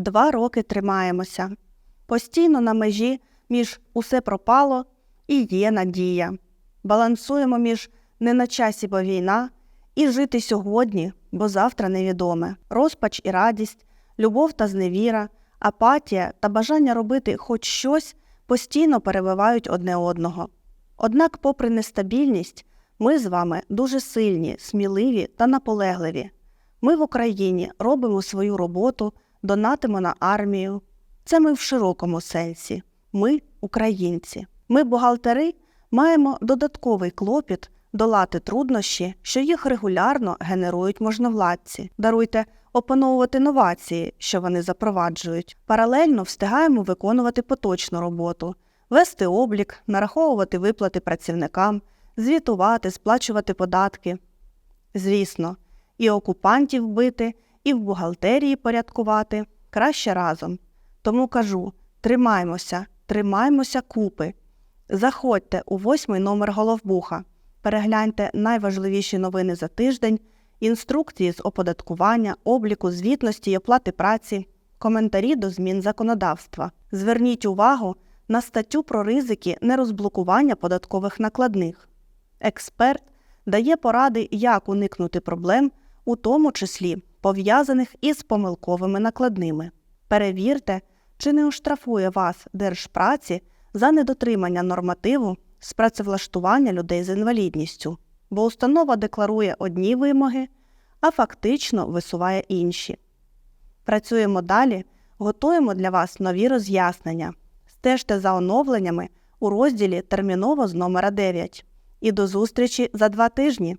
Два роки тримаємося. Постійно на межі між усе пропало і є надія. Балансуємо між не на часі, бо війна, і жити сьогодні, бо завтра невідоме. Розпач і радість, любов та зневіра, апатія та бажання робити хоч щось постійно перебивають одне одного. Однак, попри нестабільність, ми з вами дуже сильні, сміливі та наполегливі. Ми в Україні робимо свою роботу, донатимо на армію. Це ми в широкому сенсі. Ми українці. Ми, бухгалтери, маємо додатковий клопіт долати труднощі, що їх регулярно генерують можновладці. Даруйте опановувати новації, що вони запроваджують. Паралельно встигаємо виконувати поточну роботу, вести облік, нараховувати виплати працівникам, звітувати, сплачувати податки. Звісно, і окупантів бити, і в бухгалтерії порядкувати краще разом. Тому кажу: тримаймося, тримаймося купи. Заходьте у восьмий номер головбуха, перегляньте найважливіші новини за тиждень, інструкції з оподаткування, обліку, звітності й оплати праці, коментарі до змін законодавства. Зверніть увагу на статтю про ризики нерозблокування податкових накладних. Експерт дає поради, як уникнути проблем, у тому числі пов'язаних із помилковими накладними. Перевірте, чи не оштрафує вас Держпраці за недотримання нормативу з працевлаштування людей з інвалідністю, бо установа декларує одні вимоги, а фактично висуває інші. Працюємо далі, готуємо для вас нові роз'яснення. Стежте за оновленнями у розділі Терміново з номера 9. І до зустрічі за два тижні!